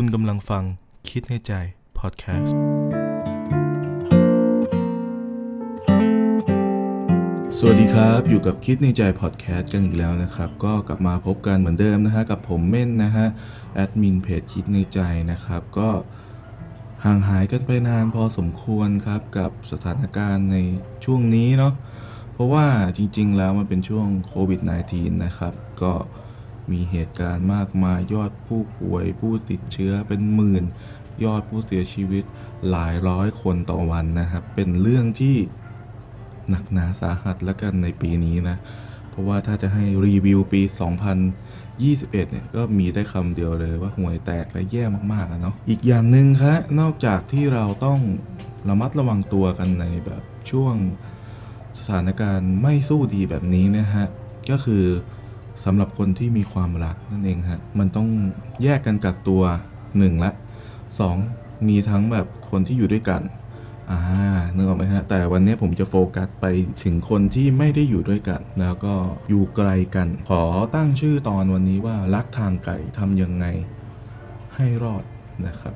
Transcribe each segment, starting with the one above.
คุณกำลังฟังคิดในใจ พอดแคสต์ สวัสดีครับ อยู่กับคิดในใจ พอดแคสต์กันอีกแล้วนะครับ ก็กลับมาพบกันเหมือนเดิมนะฮะ กับผมเม่นนะฮะ แอดมินเพจคิดในใจนะครับ ก็ห่างหายกันไปนานพอสมควรครับ กับสถานการณ์ในช่วงนี้เนาะ เพราะว่าจริงๆแล้วมันเป็นช่วงโควิด -19 นะครับ ก็ มีเหตุการณ์มากมายยอดผู้ป่วยผู้ติดเชื้อเป็นหมื่น ยอดผู้เสียชีวิตหลายร้อยคนต่อวันนะครับ เป็นเรื่องที่หนักหนาสาหัสแล้วกันในปีนี้นะ เพราะว่าถ้าจะให้รีวิวปี 2021 เนี่ยก็มีได้คำเดียวเลยว่าห่วยแตกและแย่มากๆอะเนาะอีกอย่างหนึ่งครับนอกจากที่เราต้องระมัดระวังตัวกันในแบบช่วงสถานการณ์ไม่สู้ดีแบบนี้นะฮะ ก็คือ สำหรับคนที่มีความรักนั่นเองฮะมันต้องแยกกันกักตัวหนึ่งละสองมีทั้งแบบคนที่อยู่ด้วยกันอ่านึกออกไหมฮะแต่วันนี้ผมจะโฟกัสไปถึงคนที่ไม่ได้อยู่ด้วยกัน แล้วก็อยู่ไกลกัน ขอตั้งชื่อตอนวันนี้ว่ารักทางไกลทำยังไงให้รอดนะครับ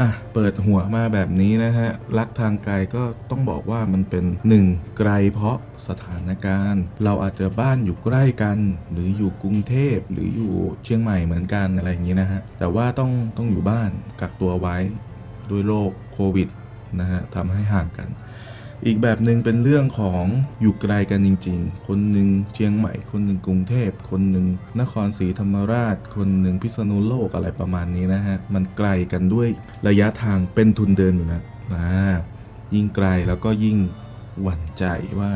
อะเปิดหัวมาแบบนี้นะฮะรักทางไกลก็ต้องบอกว่ามันเป็นหนึ่งไกลเพราะสถานการณ์ เราอาจจะบ้านอยู่ใกล้กัน หรืออยู่กรุงเทพหรืออยู่เชียงใหม่เหมือนกันอะไรอย่างนี้นะฮะแต่ว่าต้องต้องอยู่บ้านกักตัวไว้ด้วยโรคโควิดนะฮะทำให้ห่างกัน อีกแบบหนึ่งเป็นเรื่องของอยู่ไกลกันจริง ๆ คนหนึ่งเชียงใหม่ คนหนึ่งกรุงเทพ คนหนึ่งนครศรีธรรมราช คนหนึ่งพิษณุโลกอะไรประมาณนี้นะฮะ มันไกลกันด้วยระยะทางเป็นทุนเดินอยู่นะอ่ายิ่งไกลแล้วก็ยิ่งหวั่นใจว่า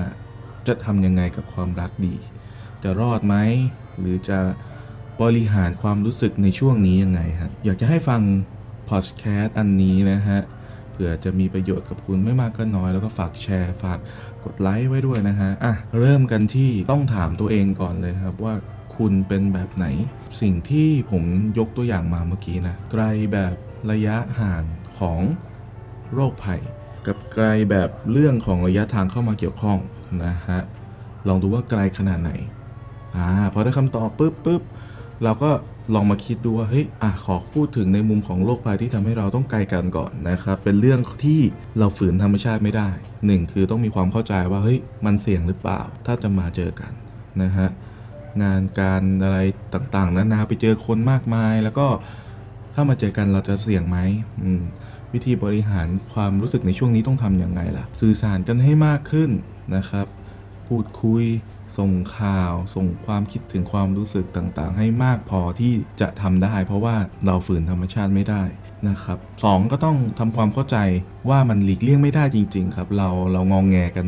จะทำยังไงกับความรักดี จะรอดไหม หรือจะบริหารความรู้สึกในช่วงนี้ยังไงฮะ อยากจะให้ฟังพอดแคสต์อันนี้นะฮะ เผื่อจะมีประโยชน์กับคุณไม่มากก็น้อย แล้วก็ฝากแชร์ ฝากกดไลค์ไว้ด้วยนะฮะอะเริ่มกันที่ต้องถามตัวเองก่อนเลยครับว่าคุณเป็นแบบไหน สิ่งที่ผมยกตัวอย่างมาเมื่อกี้นะไกลแบบระยะห่างของโรคภัย กับไกลแบบเรื่องของระยะทางเข้ามาเกี่ยวข้องนะฮะลองดูว่าไกลขนาดไหนอ่าพอได้คำตอบปุ๊บปุ๊บเราก็ ลองมาคิดดูว่าเฮ้ยอะขอพูดถึงในมุมของโรคภัยที่ทำให้เราต้องไกลกันก่อนนะครับ เป็นเรื่องที่เราฝืนธรรมชาติไม่ได้หนึ่งคือต้องมีความเข้าใจว่าเฮ้ยมันเสี่ยงหรือเปล่า ถ้าจะมาเจอกันนะฮะงานการอะไรต่างๆนานาไปเจอคนมากมาย แล้วก็ถ้ามาเจอกันเราจะเสี่ยงไหมมวิธีบริหารความรู้สึกในช่วงนี้ต้องทำยังไงล่ะ สื่อสารกันให้มากขึ้นนะครับ พูดคุย ส่งข่าว ส่งความคิดถึงความรู้สึกต่างๆ ให้มากพอที่จะทำได้ เพราะว่าเราฝืนธรรมชาติไม่ได้นะครับสองก็ต้องทำความเข้าใจว่ามันหลีกเลี่ยงไม่ได้จริง ๆ ครับ เราเรางองแงกัน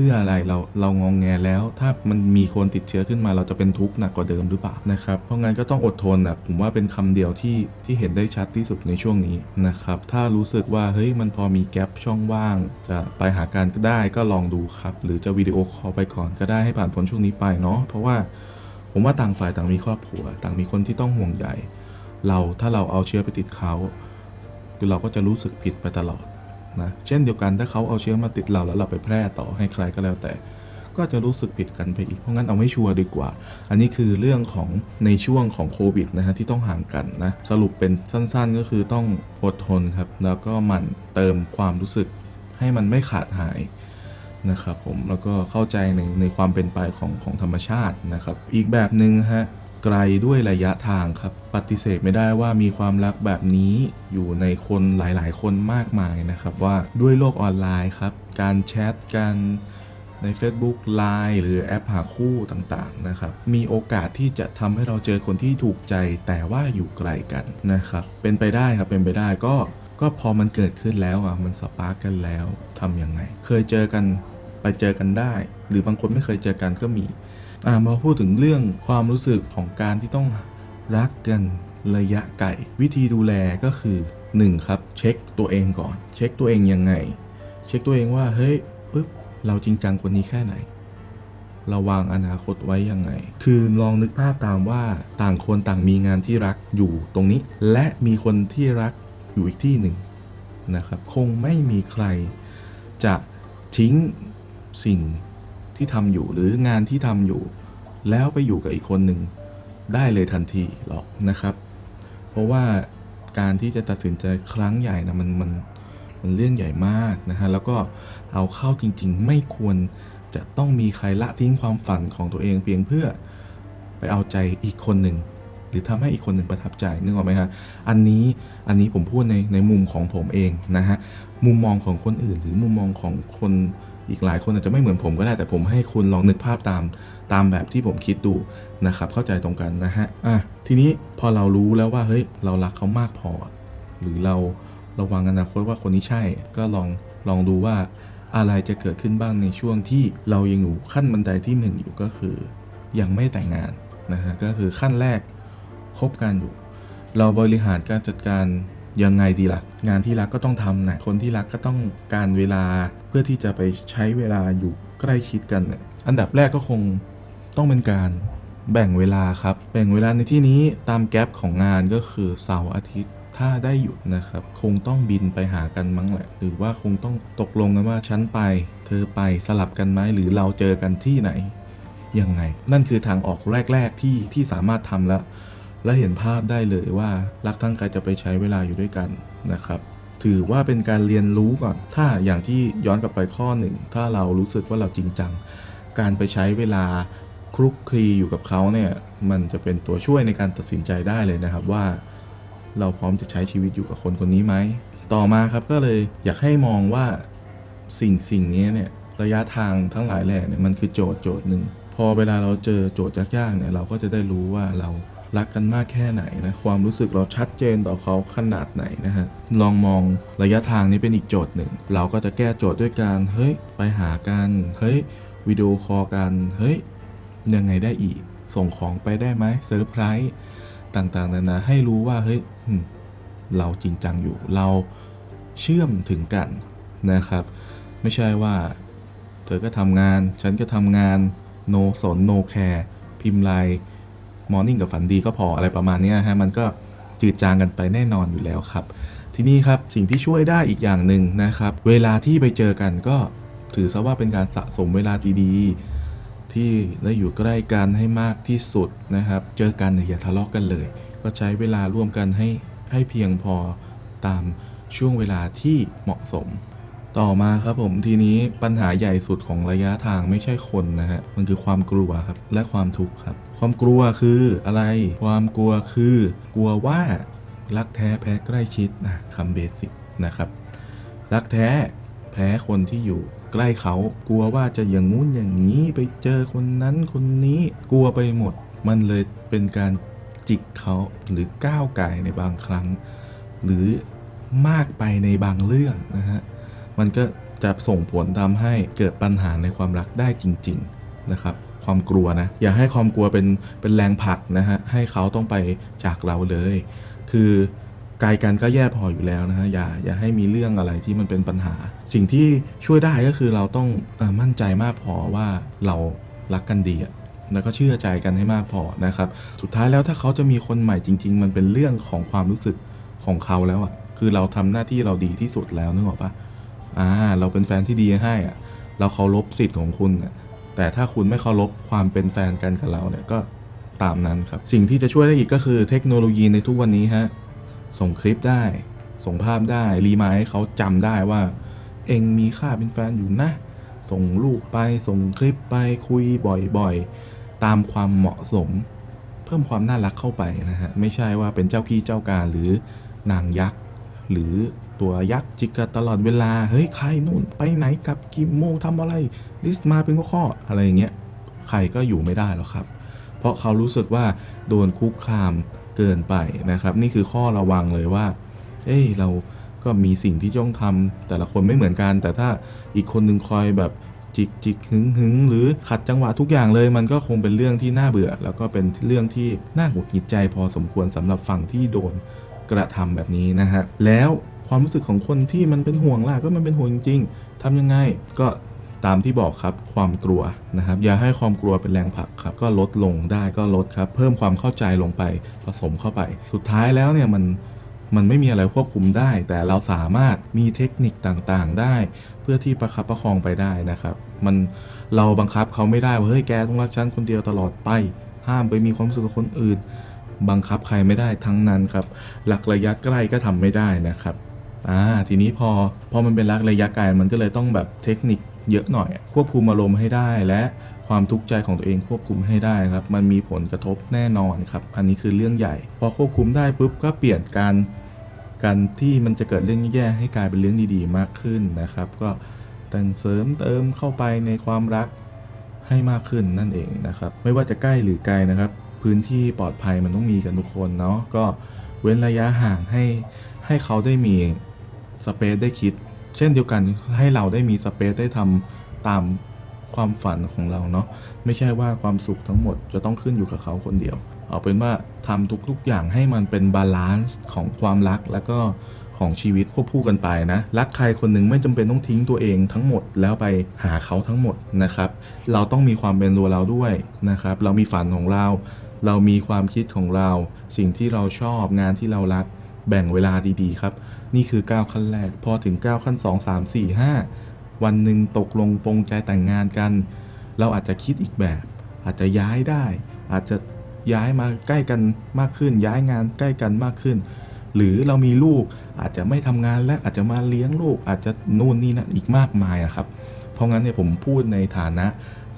พื่ออะไรเราเรางองแงแล้ว ถ้ามันมีคนติดเชื้อขึ้นมาเราจะเป็นทุกข์หนักกว่าเดิมหรือเปล่านะครับเพราะงั้นก็ต้องอดทนนะผมว่าเป็นคำเดียวที่ที่เห็นได้ชัดที่สุดในช่วงนี้นะครับถ้ารู้สึกว่าเฮ้ยมันพอมีแกลบช่องว่าง จะไปหากันก็ได้ก็ลองดูครับ หรือจะวิดีโอคอลไปก่อนก็ได้ให้ผ่านพ้นช่วงนี้ไปเนาะเพราะว่าผมว่าต่างฝ่ายต่างมีครอบครัว ต่างมีคนที่ต้องห่วงใยเราถ้าเราเอาเชื้อไปติดเขาเราก็จะรู้สึกผิดไปตลอด นะเช่นเดียวกันถ้าเขาเอาเชื้อมาติดเราแล้วเราไปแพร่ต่อให้ใครก็แล้วแต่ ก็จะรู้สึกผิดกันไปอีก เพราะงั้นเอาไม่ชัวร์ดีกว่า อันนี้คือเรื่องของในช่วงของโควิดนะฮะที่ต้องห่างกันนะสรุปเป็นสั้นๆ ก็คือต้องอดทนครับแล้วก็มันเติมความรู้สึกให้มันไม่ขาดหายนะครับผมแล้วก็เข้าใจในในความเป็นไปของของธรรมชาตินะครับ อีกแบบหนึ่งฮะ ไกลด้วยระยะทางครับ ปฏิเสธไม่ได้ว่ามีความรักแบบนี้อยู่ในคนหลาย ๆ คนมากมายนะครับ ว่าด้วยโลกออนไลน์ครับ การแชทกันใน Facebook Line หรือแอปหาคู่ต่างๆนะครับ มีโอกาสที่จะทำให้เราเจอคนที่ถูกใจแต่ว่าอยู่ไกลกันนะครับ เป็นไปได้ครับ เป็นไปได้ก็ ก็พอมันเกิดขึ้นแล้วอะ มันสปาร์กกันแล้วทำยังไง เคยเจอกันไปเจอกันได้ หรือบางคนไม่เคยเจอกันก็มี มาพูดถึงเรื่องความรู้สึกของการที่ต้องรักกันระยะไกลวิธีดูแลก็คือ 1 ครับ เช็คตัวเองก่อน เช็คตัวเองยังไง เช็คตัวเองว่าเฮ้ยปึ๊บเราจริงจังคนนี้แค่ไหนเราวางอนาคตไว้ยังไง คือลองนึกภาพตามว่าต่างคนต่างมีงานที่รักอยู่ตรงนี้ และมีคนที่รักอยู่อีกที่หนึ่งนะครับ คงไม่มีใครจะทิ้งสิ่ง ที่ทำอยู่หรืองานที่ทำอยู่ แล้วไปอยู่กับอีกคนหนึ่งได้เลยทันทีหรอกนะครับ เพราะว่าการที่จะตัดสินใจครั้งใหญ่นะมันมันมันเรื่องใหญ่มากนะฮะแล้วก็เอาเข้าจริงๆ ไม่ควรจะต้องมีใครละทิ้งความฝันของตัวเองเพียงเพื่อไปเอาใจอีกคนหนึ่งหรือทำให้อีกคนหนึ่งประทับใจนึกออกไหมฮะอันนี้อันนี้ผมพูดในในมุมของผมเองนะฮะมุมมองของคนอื่นหรือมุมมองของคน อีกหลายคนอาจจะไม่เหมือนผมก็ได้แต่ผมให้คุณลองนึกภาพตามตามแบบที่ผมคิดดูนะครับเข้าใจตรงกันนะฮะอะทีนี้พอเรารู้แล้วว่าเฮ้ยเรารักเขามากพอ หรือเราระวังอนาคตว่าคนนี้ใช่ก็ลองลองดูว่าอะไรจะเกิดขึ้นบ้างในช่วงที่เรายังอยู่ขั้นบันไดที่หนึ่งอยู่ก็คือ ยังไม่แต่งงานนะฮะก็คือขั้นแรกคบกันอยู่ เราบริหารการจัดการ ยังไงดีล่ะ งานที่รักก็ต้องทำนะคนที่รักก็ต้องการเวลาเพื่อที่จะไปใช้เวลาอยู่ใกล้ชิดกันเนี่ยอันดับแรกก็คงต้องเป็นการแบ่งเวลาครับ แบ่งเวลาในที่นี้ตามแกลบของงานก็คือเสาร์อาทิตย์ถ้าได้หยุดนะครับ คงต้องบินไปหากันมั้งแหละ หรือว่าคงต้องตกลงกันว่าฉันไป เธอไปสลับกันไหมหรือเราเจอกันที่ไหนยังไง นั่นคือทางออกแรก ๆ ที่ที่สามารถทำแล้ว และเห็นภาพได้เลยว่ารักทั้งกายจะไปใช้เวลาอยู่ด้วยกันนะครับ ถือว่าเป็นการเรียนรู้ก่อน ถ้าอย่างที่ย้อนกลับไปข้อหนึ่ง ถ้าเรารู้สึกว่าเราจริงจัง การไปใช้เวลาคลุกคลีอยู่กับเขาเนี่ย มันจะเป็นตัวช่วยในการตัดสินใจได้เลยนะครับว่า เราพร้อมจะใช้ชีวิตอยู่กับคนคนนี้ไหม ต่อมาครับก็เลยอยากให้มองว่าสิ่งสิ่งนี้เนี่ยระยะทางทั้งหลายแหล่เนี่ยมันคือโจทย์โจทย์หนึ่งพอเวลาเราเจอโจทย์ยากๆเนี่ยเราก็จะได้รู้ว่าเรา รักกันมากแค่ไหนนะความรู้สึกเราชัดเจนต่อเขาขนาดไหนนะฮะลองมองระยะทางนี้เป็นอีกโจทย์หนึ่ง เราก็จะแก้โจทย์ด้วยการเฮ้ยไปหากันเฮ้ยวิดีโอคอลกันเฮ้ยยังไงได้อีก ส่งของไปได้ไหมเซอร์ไพรส์ต่างๆนานาให้รู้ว่าเฮ้ยเราจริงจังอยู่เราเชื่อมถึงกันนะครับ ไม่ใช่ว่า เธอก็ทำงาน ฉันก็ทำงาน โนสนโนแคร์พิมพ์ไลน์ มอร์นิ่งกับฝันดีก็พออะไรประมาณนี้นะฮะมันก็จืดจางกันไปแน่นอนอยู่แล้วครับ ทีนี้ครับสิ่งที่ช่วยได้อีกอย่างหนึ่งนะครับ เวลาที่ไปเจอกันก็ถือซะว่าเป็นการสะสมเวลาดีๆ ที่ได้อยู่ใกล้กันให้มากที่สุดนะครับ เจอกันอย่าทะเลาะกันเลย ก็ใช้เวลาร่วมกันให้ให้เพียงพอตามช่วงเวลาที่เหมาะสม ต่อมาครับผมทีนี้ปัญหาใหญ่สุดของระยะทางไม่ใช่คนนะฮะมันคือความกลัวครับและความทุกข์ครับ ความกลัวคืออะไร ความกลัวคือ กลัวว่ารักแท้แพ้ใกล้ชิดนะคำเบสิกนะครับ รักแท้แพ้คนที่อยู่ใกล้เขา กลัวว่าจะอย่างงู้นอย่างนี้ไปเจอคนนั้นคนนี้กลัวไปหมด มันเลยเป็นการจิกเขาหรือก้าวไก่ในบางครั้ง หรือมากไปในบางเรื่องนะฮะ มันก็จะส่งผลทำให้เกิดปัญหาในความรักได้จริง ๆนะครับ ความกลัวนะอย่าให้ความกลัวเป็นเป็นแรงผลักนะฮะให้เขาต้องไปจากเราเลย คือไกลกันก็แย่พออยู่แล้วนะฮะอย่าอย่าให้มีเรื่องอะไรที่มันเป็นปัญหา สิ่งที่ช่วยได้ก็คือเราต้องอมั่นใจมากพอว่าเรารักกันดีอะแล้วก็เชื่อใจกันให้มากพอนะครับ สุดท้ายแล้วถ้าเขาจะมีคนใหม่จริง ๆ มันเป็นเรื่องของความรู้สึกของเขาแล้วอะคือเราทำหน้าที่เราดีที่สุดแล้วนึกออกปะ อ่าเราเป็นแฟนที่ดีให้อะเราเคารพสิทธิ์ของคุณน่ะแต่ถ้าคุณไม่เคารพความเป็นแฟนกันกับเราเนี่ยก็ตามนั้นครับ สิ่งที่จะช่วยได้อีกก็คือเทคโนโลยีในทุกวันนี้ฮะส่งคลิปได้ ส่งภาพได้ รีมายให้เขาจำได้ว่า เองมีค่าเป็นแฟนอยู่นะ ส่งรูปไปส่งคลิปไปคุยบ่อยๆ ตามความเหมาะสม เพิ่มความน่ารักเข้าไปนะฮะ ไม่ใช่ว่าเป็นเจ้าขี้เจ้าการหรือนางยักษ์ หรือ ตัวยักษ์จิกกัดตลอดเวลา เฮ้ย ใครนู่นไปไหนกับกี่โมงทำอะไร ลิสต์มาเป็นข้อๆอะไรอย่างเงี้ย ใครก็อยู่ไม่ได้หรอกครับ เพราะเขารู้สึกว่าโดนคุกคามเกินไปนะครับ นี่คือข้อระวังเลยว่า เอ้ยเราก็มีสิ่งที่ต้องทำแต่ละคนไม่เหมือนกัน แต่ถ้าอีกคนนึงคอยแบบจิกจิกหึงหึงหรือขัดจังหวะทุกอย่างเลย มันก็คงเป็นเรื่องที่น่าเบื่อ แล้วก็เป็นเรื่องที่น่าหงุดหงิดใจพอสมควรสำหรับฝั่งที่โดนกระทำแบบนี้นะฮะแล้ว ความรู้สึกของคนที่มันเป็นห่วงล่ะก็มันเป็นห่วงจริงๆทำยังไงก็ตามที่บอกครับความกลัวนะครับ อย่าให้ความกลัวเป็นแรงผลักครับ ก็ลดลงได้ก็ลดครับ เพิ่มความเข้าใจลงไปผสมเข้าไป สุดท้ายแล้วเนี่ยมันมันไม่มีอะไรควบคุมได้ แต่เราสามารถมีเทคนิคต่างๆได้ เพื่อที่ประคับประคองไปได้นะครับ มันเราบังคับเขาไม่ได้ว่าเฮ้ยแกต้องรักฉันคนเดียวตลอดไป ห้ามไปมีความรู้สึกกับคนอื่น บังคับใครไม่ได้ทั้งนั้นครับรักระยะใกล้ก็ทำไม่ได้นะครับ อ่าทีนี้พอพอมันเป็นรักระยะไกลมันก็เลยต้องแบบเทคนิคเยอะหน่อย ควบคุมอารมณ์ให้ได้และความทุกข์ใจของตัวเองควบคุมให้ได้ครับ มันมีผลกระทบแน่นอนครับ อันนี้คือเรื่องใหญ่ พอควบคุมได้ปุ๊บก็เปลี่ยนการการที่มันจะเกิดเรื่องแย่ๆให้กลายเป็นเรื่องดีๆ มากขึ้นนะครับ ก็แต่งเสริมเติมเข้าไปในความรักให้มากขึ้นนั่นเองนะครับ ไม่ว่าจะใกล้หรือไกลนะครับ พื้นที่ปลอดภัยมันต้องมีกันทุกคนเนาะก็เว้นระยะห่างให้ให้เขาได้มี สเปซได้คิด เช่นเดียวกันให้เราได้มีสเปซได้ทำตามความฝันของเราเนาะไม่ใช่ว่าความสุขทั้งหมดจะต้องขึ้นอยู่กับเขาคนเดียว เอาเป็นว่าทำทุกๆอย่างให้มันเป็นบาลานซ์ของความรักแล้วก็ของชีวิตควบคู่กันไปนะรักใครคนหนึ่งไม่จำเป็นต้องทิ้งตัวเองทั้งหมดแล้วไปหาเขาทั้งหมดนะครับ เราต้องมีความเป็นตัวเราด้วยนะครับ เรามีฝันของเรา เรามีความคิดของเรา สิ่งที่เราชอบงานที่เรารัก แบ่งเวลาดีๆครับ นี่คือ 9 ขั้นแรก พอถึง 9 ขั้น 2 3 4 5 วันหนึ่งตกลงปรงใจแต่งงานกัน เราอาจจะคิดอีกแบบ อาจจะย้ายได้ อาจจะย้ายมาใกล้กันมากขึ้น ย้ายงานใกล้กันมากขึ้น หรือเรามีลูกอาจจะไม่ทำงานและอาจจะมาเลี้ยงลูก อาจจะนู่นนี่นั่นอีกมากมายอะครับ เพราะงั้นเนี่ยผมพูดในฐานะ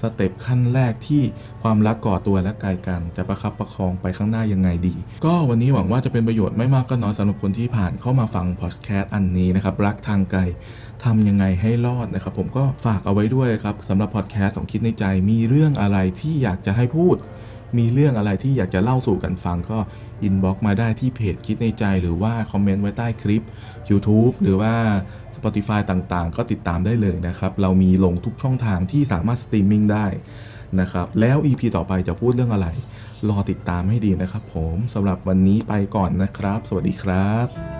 สเต็ปขั้นแรกที่ความรักก่อตัวและไกลกันจะประคับประคองไปข้างหน้ายังไงดี ก็วันนี้หวังว่าจะเป็นประโยชน์ไม่มากก็น้อยสำหรับคนที่ผ่านเข้ามาฟังพอดแคสต์อันนี้นะครับ รักทางไกลทำยังไงให้รอดนะครับ ผมก็ฝากเอาไว้ด้วยครับสำหรับพอดแคสต์ของคิดในใจมีเรื่องอะไรที่อยากจะให้พูด มีเรื่องอะไรที่อยากจะเล่าสู่กันฟังก็อินบ็อกมาได้ที่เพจคิดในใจหรือว่าคอมเมนต์ไว้ใต้คลิป YouTube หรือว่า Spotify ต่างๆ ก็ติดตามได้เลยนะครับ เรามีลงทุกช่องทางที่สามารถสตรีมมิ่งได้นะครับ แล้ว EP ต่อไปจะพูดเรื่องอะไร รอติดตามให้ดีนะครับผมสำหรับวันนี้ไปก่อนนะครับ สวัสดีครับ